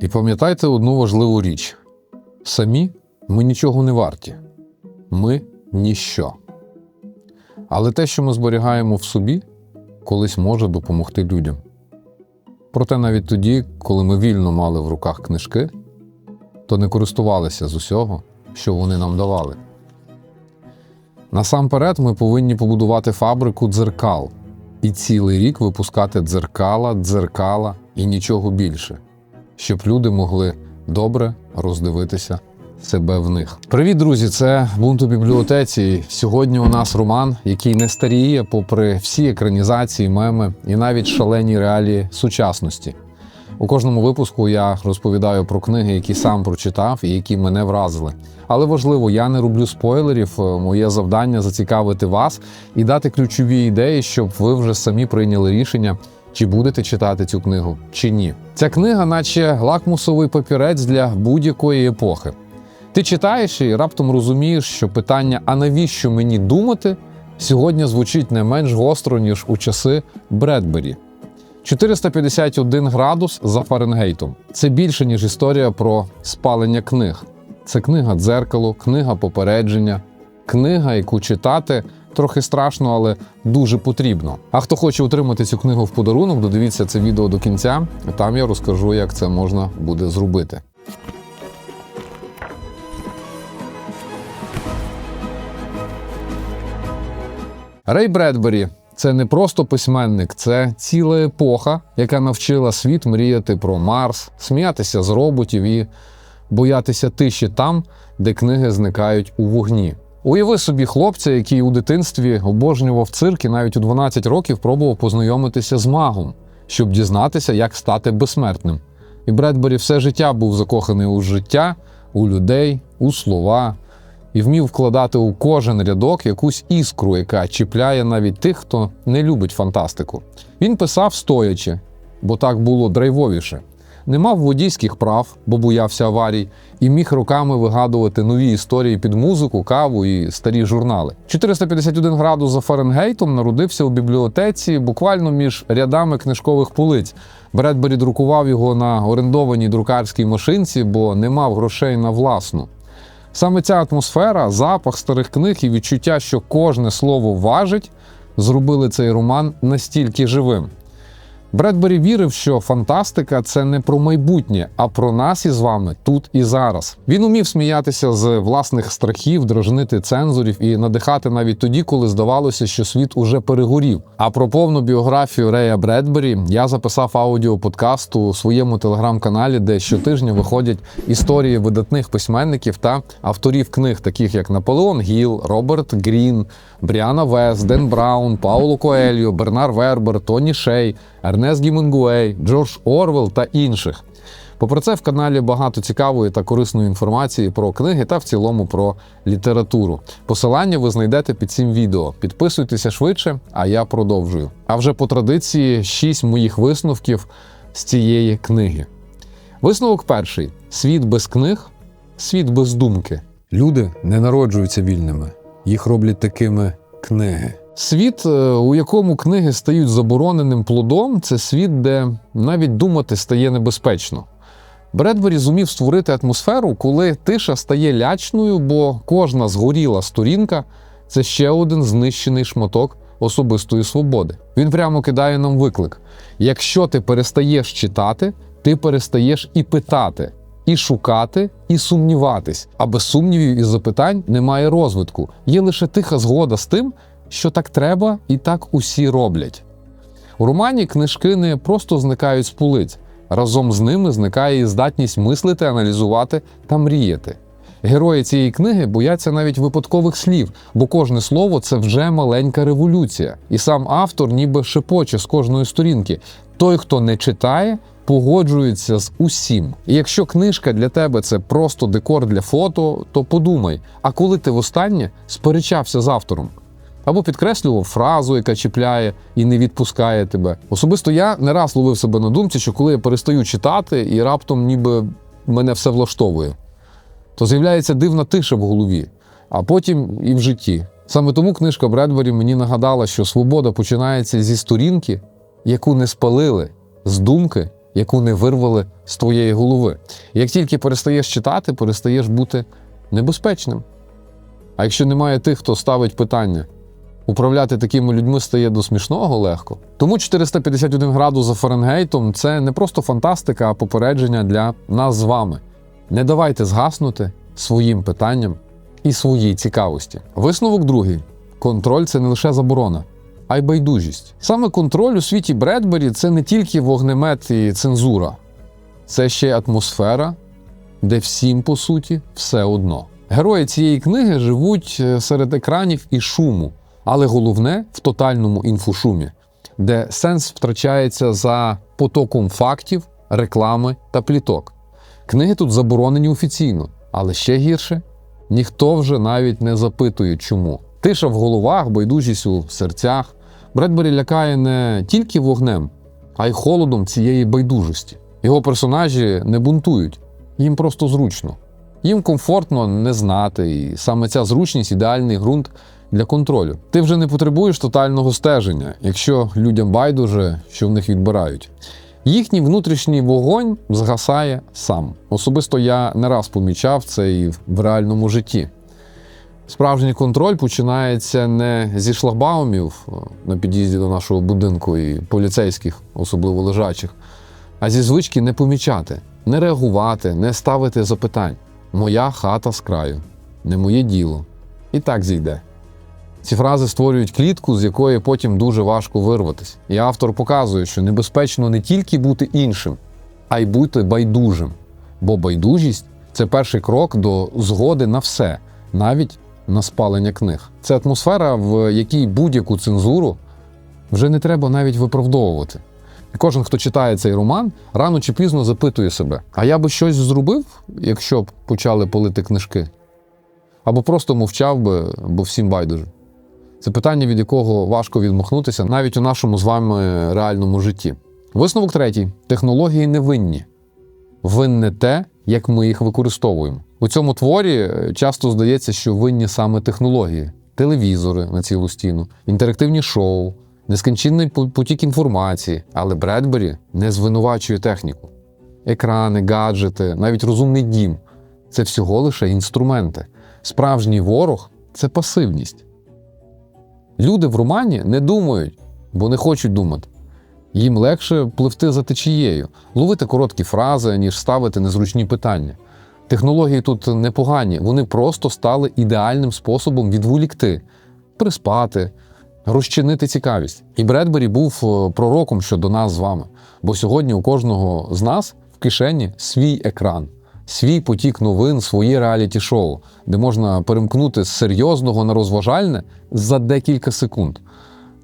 І пам'ятайте одну важливу річ: самі ми нічого не варті, ми ніщо. Але те, що ми зберігаємо в собі, колись може допомогти людям. Проте навіть тоді, коли ми вільно мали в руках книжки, то не користувалися з усього, що вони нам давали. Насамперед, ми повинні побудувати фабрику дзеркал і цілий рік випускати дзеркала, дзеркала і нічого більше, щоб люди могли добре роздивитися себе в них. Привіт, друзі! Це бунт у бібліотеці. Сьогодні у нас роман, який не старіє, попри всі екранізації, меми і навіть шалені реалії сучасності. У кожному випуску я розповідаю про книги, які сам прочитав і які мене вразили. Але важливо, я не роблю спойлерів. Е, Моє завдання зацікавити вас і дати ключові ідеї, щоб ви вже самі прийняли рішення, чи будете читати цю книгу, чи ні. Ця книга, наче лакмусовий папірець для будь-якої епохи. Ти читаєш і раптом розумієш, що питання, а навіщо мені думати, сьогодні звучить не менш гостро, ніж у часи Бредбері. 451 градус за Фаренгейтом. Це більше, ніж історія про спалення книг. Це книга дзеркало, книга попередження, книга, яку читати трохи страшно, але дуже потрібно. А хто хоче отримати цю книгу в подарунок, додивіться це відео до кінця. Там я розкажу, як це можна буде зробити. Рей Бредбері це не просто письменник, це ціла епоха, яка навчила світ мріяти про Марс, сміятися з роботів і боятися тиші там, де книги зникають у вогні. Уяви собі хлопця, який у дитинстві обожнював цирк і навіть у 12 років пробував познайомитися з магом, щоб дізнатися, як стати безсмертним. І Бредбері все життя був закоханий у життя, у людей, у слова, і вмів вкладати у кожен рядок якусь іскру, яка чіпляє навіть тих, хто не любить фантастику. Він писав стоячи, бо так було драйвовіше. Не мав водійських прав, бо боявся аварій, і міг роками вигадувати нові історії під музику, каву і старі журнали. 451 градус за Фаренгейтом народився у бібліотеці буквально між рядами книжкових полиць. Бредбері друкував його на орендованій друкарській машинці, бо не мав грошей на власну. Саме ця атмосфера, запах старих книг і відчуття, що кожне слово важить, зробили цей роман настільки живим. Бредбері вірив, що фантастика це не про майбутнє, а про нас із вами тут і зараз. Він умів сміятися з власних страхів, дражнити цензорів і надихати навіть тоді, коли здавалося, що світ уже перегорів. А про повну біографію Рея Бредбері я записав аудіоподкаст у своєму телеграм-каналі, де щотижня виходять історії видатних письменників та авторів книг, таких як Наполеон Гіл, Роберт Грін, Бріана Вес, Ден Браун, Пауло Коельо, Бернар Вербер, Тоні Шей. Ернест Гімінгуей, Джордж Орвел та інших. Попри це, в каналі багато цікавої та корисної інформації про книги та в цілому про літературу. Посилання ви знайдете під цим відео. Підписуйтеся швидше, а я продовжую. А вже по традиції шість моїх висновків з цієї книги. Висновок перший: світ без книг, світ без думки. Люди не народжуються вільними, їх роблять такими книги. Світ, е, у якому книги стають забороненим плодом, це світ, де навіть думати стає небезпечно. Бредбері зумів створити атмосферу, коли тиша стає лячною, бо кожна згоріла сторінка це ще один знищений шматок особистої свободи. Він прямо кидає нам виклик: якщо ти перестаєш читати, ти перестаєш і питати, і шукати, і сумніватись. А без сумнівів і запитань немає розвитку. Є лише тиха згода з тим що так треба і так усі роблять. У романі книжки не просто зникають з полиць, разом з ними зникає і здатність мислити, аналізувати та мріяти. Герої цієї книги бояться навіть випадкових слів, бо кожне слово це вже маленька революція, і сам автор ніби шепоче з кожної сторінки. Той, хто не читає, погоджується з усім. І якщо книжка для тебе це просто декор для фото, то подумай, а коли ти востаннє сперечався з автором? Або підкреслював фразу, яка чіпляє і не відпускає тебе. Особисто я не раз ловив себе на думці, що коли я перестаю читати і раптом ніби мене все влаштовує, то з'являється дивна тиша в голові, а потім і в житті. Саме тому книжка Бредбері мені нагадала, що свобода починається зі сторінки, яку не спалили, з думки, яку не вирвали з твоєї голови. Як тільки перестаєш читати, перестаєш бути небезпечним. А якщо немає тих, хто ставить питання, управляти такими людьми стає до смішного легко. Тому 451 градус за Фаренгейтом це не просто фантастика, а попередження для нас з вами. Не давайте згаснути своїм питанням і своїй цікавості. Висновок другий: контроль це не лише заборона, а й байдужість. Саме контроль у світі Бредбері це не тільки вогнемет і цензура, це ще й атмосфера, де всім, по суті, все одно. Герої цієї книги живуть е, серед екранів і шуму, але головне в тотальному інфошумі, де сенс втрачається за потоком фактів, реклами та пліток. Книги тут заборонені офіційно, але ще гірше ніхто вже навіть не запитує, чому. Тиша в головах, байдужість у серцях. Бредбері лякає не тільки вогнем, а й холодом цієї байдужості. Його персонажі не бунтують, їм просто зручно. Їм комфортно не знати, і саме ця зручність ідеальний ґрунт для контролю. Ти вже не потребуєш тотального стеження, якщо людям байдуже, що в них відбирають. Їхній внутрішній вогонь згасає сам. Особисто я не раз помічав це і в реальному житті. Справжній контроль починається не зі шлагбаумів е, на під'їзді до нашого будинку і поліцейських, особливо лежачих, а зі звички не помічати, не реагувати, не ставити запитань. Моя хата з краю, не моє діло. І так зійде. Ці фрази створюють клітку, з якої потім дуже важко вирватися. І автор показує, що небезпечно не тільки бути іншим, а й бути байдужим. Бо байдужість це перший крок до згоди на все, навіть на спалення книг. Це атмосфера, в якій будь-яку цензуру вже не треба навіть виправдовувати. І кожен, хто читає цей роман, рано чи пізно запитує себе: а я би щось зробив, якщо б почали полити книжки? Або просто мовчав би, бо всім байдуже. Це питання, від якого важко відмахнутися навіть у нашому з вами реальному житті. Висновок третій: технології не винні. Винне те, як ми їх використовуємо. У цьому творі е, часто здається, що винні саме технології, телевізори на цілу стіну, інтерактивні шоу, нескінченний потік інформації. Але Бредбері не звинувачує техніку. Екрани, гаджети, навіть розумний дім це всього лише інструменти. Справжній ворог це пасивність. Люди в романі не думають, бо не хочуть думати. Їм легше пливти за течією, ловити короткі фрази, ніж ставити незручні питання. Технології тут непогані, вони просто стали ідеальним способом відволікти, приспати, розчинити цікавість. І Бредбері був е, пророком щодо нас з вами. Бо сьогодні у кожного з нас в кишені свій екран, свій потік новин, свої реаліті-шоу, де можна перемкнути з серйозного на розважальне за декілька секунд.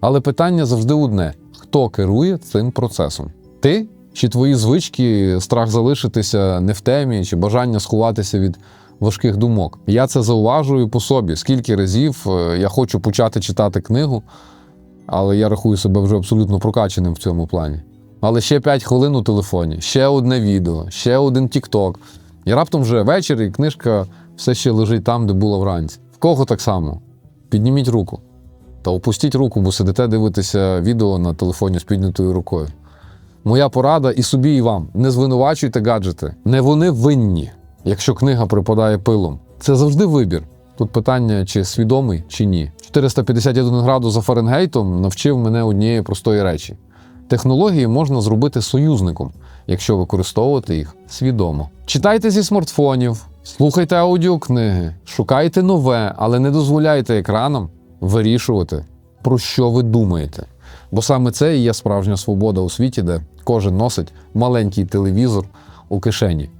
Але питання завжди одне: хто керує цим процесом? Ти чи твої звички, страх залишитися не в темі, чи бажання сховатися від важких думок? Я це зауважую по собі. Скільки разів е, я хочу почати читати книгу, але я рахую себе вже абсолютно прокаченим в цьому плані. Але ще 5 хвилин у телефоні, ще одне відео, ще один тік-ток. І раптом вже вечір, і книжка все ще лежить там, де була вранці. В кого так само? Підніміть руку. Та опустіть руку, бо сидите дивитеся відео на телефоні з піднятою рукою. Моя порада і собі, і вам: не звинувачуйте гаджети. Не вони винні, якщо книга припадає пилом. Це завжди вибір. Тут питання, чи свідомий, чи ні. 451 градус за Фаренгейтом навчив мене однієї простої речі: технології можна зробити союзником, якщо використовувати їх свідомо. Читайте зі смартфонів, слухайте аудіокниги, шукайте нове, але не дозволяйте екранам вирішувати, про що ви думаєте. Бо саме це і є справжня свобода у світі, де кожен носить маленький телевізор у кишені.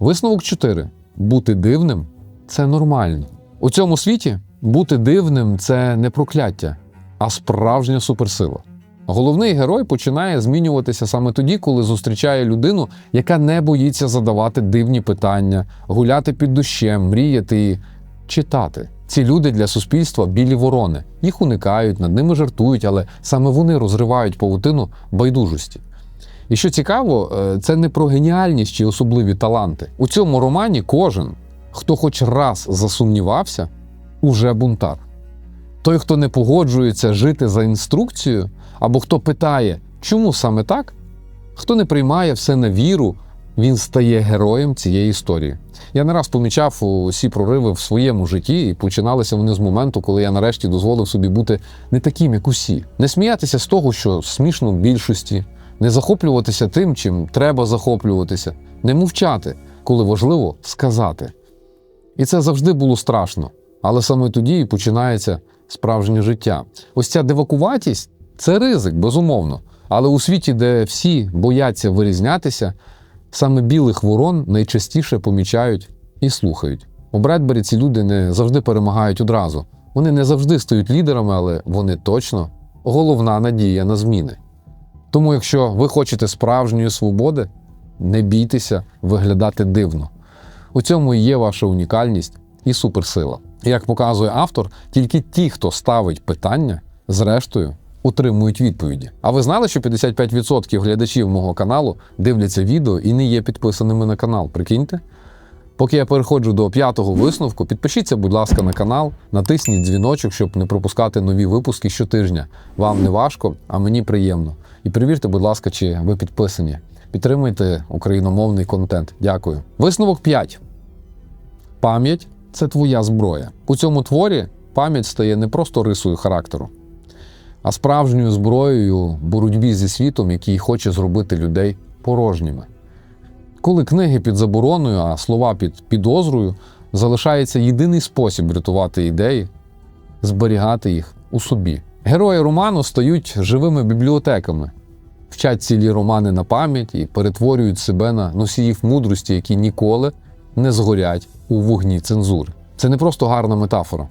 Висновок 4. Бути дивним це нормально. У цьому світі бути дивним це не прокляття, а справжня суперсила. Головний герой починає змінюватися саме тоді, коли зустрічає людину, яка не боїться задавати дивні питання, гуляти під дощем, мріяти і читати. Ці люди для суспільства білі ворони. Їх уникають, над ними жартують, але саме вони розривають павутину байдужості. І що цікаво, е, це не про геніальність чи особливі таланти. У цьому романі кожен, хто хоч раз засумнівався, уже бунтар. Той, хто не погоджується жити за інструкцією, або хто питає, чому саме так, Хто не приймає все на віру, він стає героєм цієї історії. Я не раз помічав усі прориви в своєму житті, і починалися вони з моменту, коли я нарешті дозволив собі бути не таким, як усі. Не сміятися з того, що смішно в більшості, не захоплюватися тим, чим треба захоплюватися, не мовчати, коли важливо сказати. І це завжди було страшно. Але саме тоді і починається справжнє життя. Ось ця дивакуватість це ризик, безумовно. Але у світі, де всі бояться вирізнятися, саме білих ворон найчастіше помічають і слухають. У Бредбері ці люди не завжди перемагають одразу. Вони не завжди стають лідерами, але вони точно головна надія на зміни. Тому, якщо ви хочете справжньої свободи, не бійтеся виглядати дивно. У цьому і є ваша унікальність і суперсила. Як показує автор, тільки ті, хто ставить питання, зрештою отримують відповіді. А ви знали, що 55% глядачів мого каналу дивляться відео і не є підписаними на канал? Прикиньте? Поки я переходжу до п'ятого висновку, підпишіться, будь ласка, на канал, натисніть дзвіночок, щоб не пропускати нові випуски щотижня. Вам не важко, а мені приємно. І перевірте, будь ласка, чи ви підписані. Підтримуйте україномовний контент. Дякую. Висновок 5. Пам'ять це твоя зброя. У цьому творі пам'ять стає не просто рисою характеру, а справжньою зброєю боротьбі зі світом, який хоче зробити людей порожніми. Коли книги під забороною, а слова під підозрою, залишається єдиний спосіб врятувати ідеї, зберігати їх у собі. Герої роману стають живими бібліотеками, вчать цілі романи на пам'ять і перетворюють себе на носіїв мудрості, які ніколи не згорять у вогні цензури. Це не просто гарна метафора.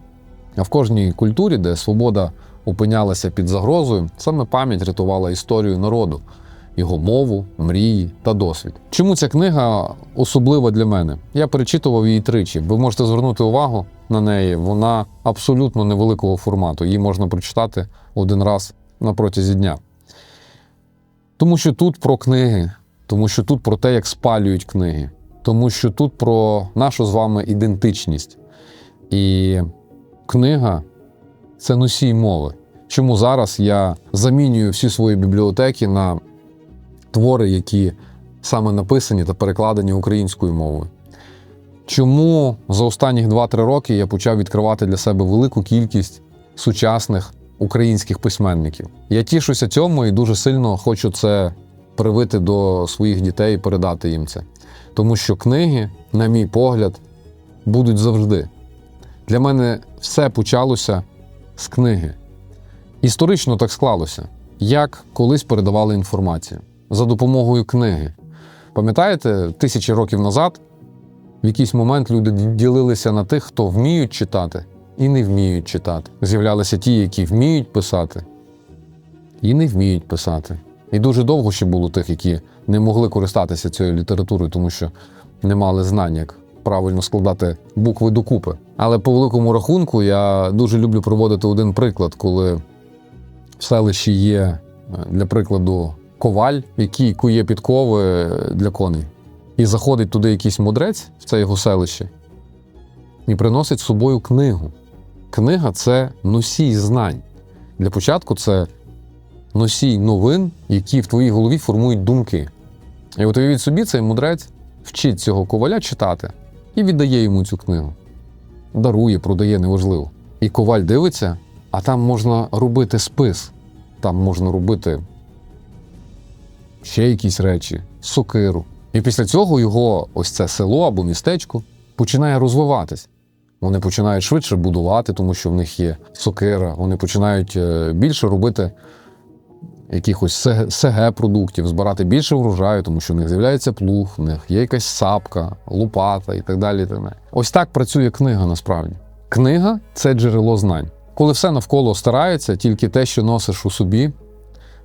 А в кожній культурі, де свобода опинялася під загрозою, саме пам'ять рятувала історію народу, його мову, мрії та досвід. Чому ця книга особлива для мене? Я перечитував її тричі. Ви можете звернути увагу на неї. Вона абсолютно невеликого формату. Її можна прочитати один раз на протязі дня. Тому що тут про книги, тому що тут про те, як спалюють книги, тому що тут про нашу з вами ідентичність. І книга це носій мови. Чому зараз я замінюю всі свої бібліотеки на твори, які саме написані та перекладені українською мовою? Чому за останні 2-3 роки я почав відкривати для себе велику кількість сучасних українських письменників? Я тішуся цьому і дуже сильно хочу це привити до своїх дітей і передати їм це. Тому що книги, на мій погляд, будуть завжди. Для мене все почалося з книги. Історично так склалося, як колись передавали інформацію за допомогою книги. Пам'ятаєте, тисячі років назад в якийсь момент люди ділилися на тих, хто вміють читати і не вміють читати. З'являлися ті, які вміють писати і не вміють писати. І дуже довго ще було тих, які не могли користатися цією літературою, тому що не мали знань, як правильно складати букви докупи. Але по великому рахунку я дуже люблю проводити один приклад, коли в селищі є, е, для прикладу, коваль, який кує підкови для коней. І заходить туди якийсь мудрець в це його селище і приносить з собою книгу. Книга це носій знань. Для початку це носій новин, які в твоїй голові формують думки. І от уявіть собі, цей мудрець вчить цього коваля читати і віддає йому цю книгу. Дарує, продає, неважливо. І коваль дивиться, а там можна робити спис, там можна робити ще якісь речі, сокиру. І після цього його ось це село або містечко починає розвиватись. Вони починають швидше будувати, тому що в них є сокира. Вони починають е, більше робити якихось СГ продуктів, збирати більше врожаю, тому що в них з'являється плуг, в них є якась сапка, лопата. І так далі. Ось так працює книга насправді. Книга це джерело знань. Коли все навколо старається, тільки те, що носиш у собі,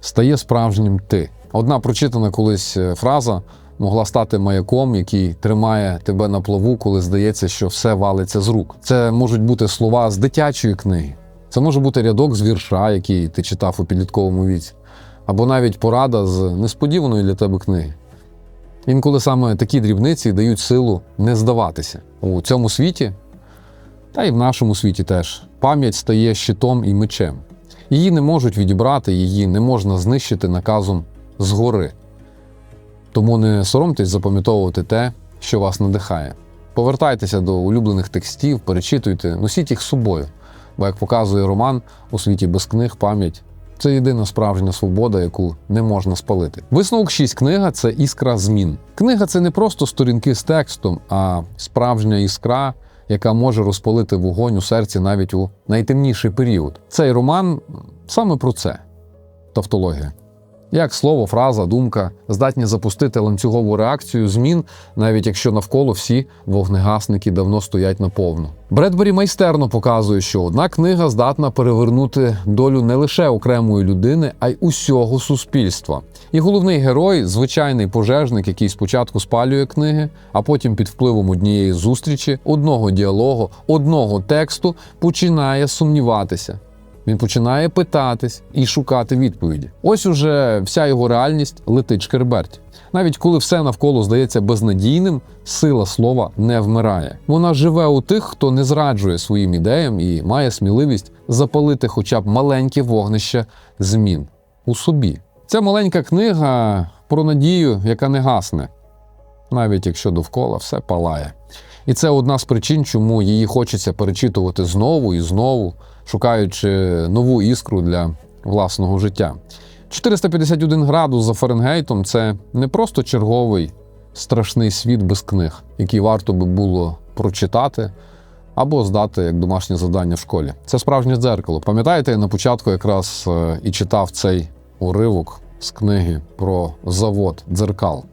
стає справжнім ти. Одна прочитана колись е, фраза могла стати маяком, який тримає тебе на плаву, коли здається, що все валиться з рук. Це можуть бути слова з дитячої книги, це може бути рядок з вірша, який ти читав у підлітковому віці, або навіть порада з несподіваної для тебе книги. Інколи саме такі дрібниці дають силу не здаватися у цьому світі, та й в нашому світі теж пам'ять стає щитом і мечем. Її не можуть відібрати, її не можна знищити наказом згори. Тому не соромтесь запам'ятовувати те, що вас надихає. Повертайтеся до улюблених текстів, перечитуйте, носіть їх з собою. Бо, як показує роман у світі без книг, пам'ять це єдина справжня свобода, яку не можна спалити. Висновок 6 книга це іскра змін. Книга це не просто сторінки з текстом, а справжня іскра, яка може розпалити вогонь у серці навіть у найтемніший період. Цей роман саме про це тавтологія. Як слово, фраза, думка здатні запустити ланцюгову реакцію змін, навіть якщо навколо всі вогнегасники давно стоять наповну. Бредбері майстерно показує, що одна книга здатна перевернути долю не лише окремої людини, а й усього суспільства. І головний герой звичайний пожежник, який спочатку спалює книги, а потім під впливом однієї зустрічі, одного діалогу, одного тексту починає сумніватися. Він починає питатись і шукати відповіді. Ось уже вся його реальність летить шкерберть. Навіть коли все навколо здається безнадійним, сила слова не вмирає. Вона живе у тих, хто не зраджує своїм ідеям і має сміливість запалити хоча б маленьке вогнище змін у собі. Ця маленька книга про надію, яка не гасне, навіть якщо довкола все палає. І це одна з причин, чому її хочеться перечитувати знову і знову, шукаючи нову іскру для власного життя. 451 градус за Фаренгейтом це не просто черговий страшний світ без книг, який варто би було прочитати або здати як домашнє завдання в школі. Це справжнє дзеркало. Пам'ятаєте, я на початку якраз е, і читав цей уривок з книги про завод дзеркал.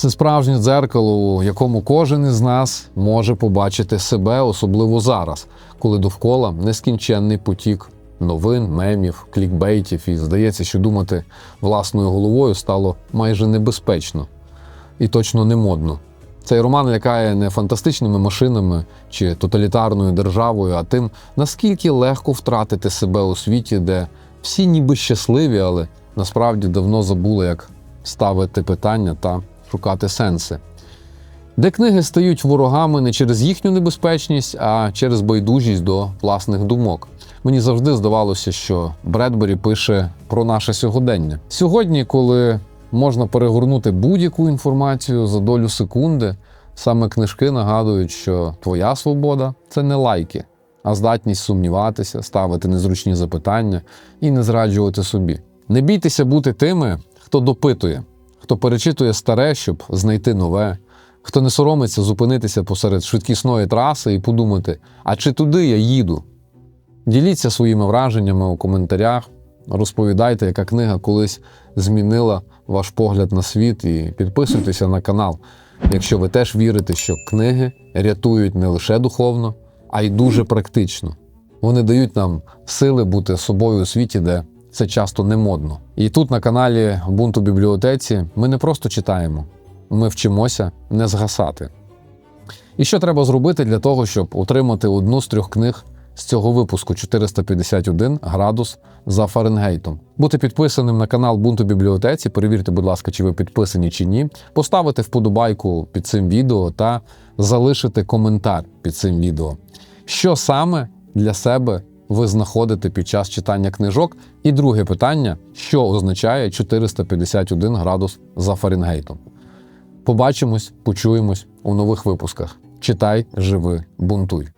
Це справжнє дзеркало, у якому кожен із нас може побачити себе, особливо зараз, коли довкола нескінченний потік новин, мемів, клікбейтів, і здається, що думати власною головою стало майже небезпечно і точно не модно. Цей роман лякає не фантастичними машинами чи тоталітарною державою, а тим, наскільки легко втратити себе у світі, де всі ніби щасливі, але насправді давно забули, як ставити питання та шукати сенси. Де книги стають ворогами не через їхню небезпечність, а через байдужість до власних думок. Мені завжди здавалося, що Бредбері пише про наше сьогодення. Сьогодні, коли можна перегорнути будь-яку інформацію за долю секунди, саме книжки нагадують, що твоя свобода це не лайки, а здатність сумніватися, ставити незручні запитання і не зраджувати собі. Не бійтеся бути тими, хто допитує, хто перечитує старе, щоб знайти нове, хто не соромиться зупинитися посеред швидкісної траси і подумати, а чи туди я їду? Діліться своїми враженнями у коментарях, розповідайте, яка книга колись змінила ваш погляд на світ, і підписуйтеся на канал, якщо ви теж вірите, що книги рятують не лише духовно, а й дуже практично. Вони дають нам сили бути собою у світі, де це часто не модно. І тут на каналі Ubuntu бібліотеці ми не просто читаємо, ми вчимося не згасати. І що треба зробити для того, щоб отримати одну з трьох книг з цього випуску 451 градус за Фаренгейтом? Бути підписаним на канал Бунту бібліотеці. Перевірте, будь ласка, чи ви підписані чи ні. Поставити вподобайку під цим відео та залишити коментар під цим відео. Що саме для себе ви знаходите під час читання книжок? І друге питання: що означає 451 градус за Фаренгейтом? Побачимось, почуємось у нових випусках. Читай, живи, бунтуй.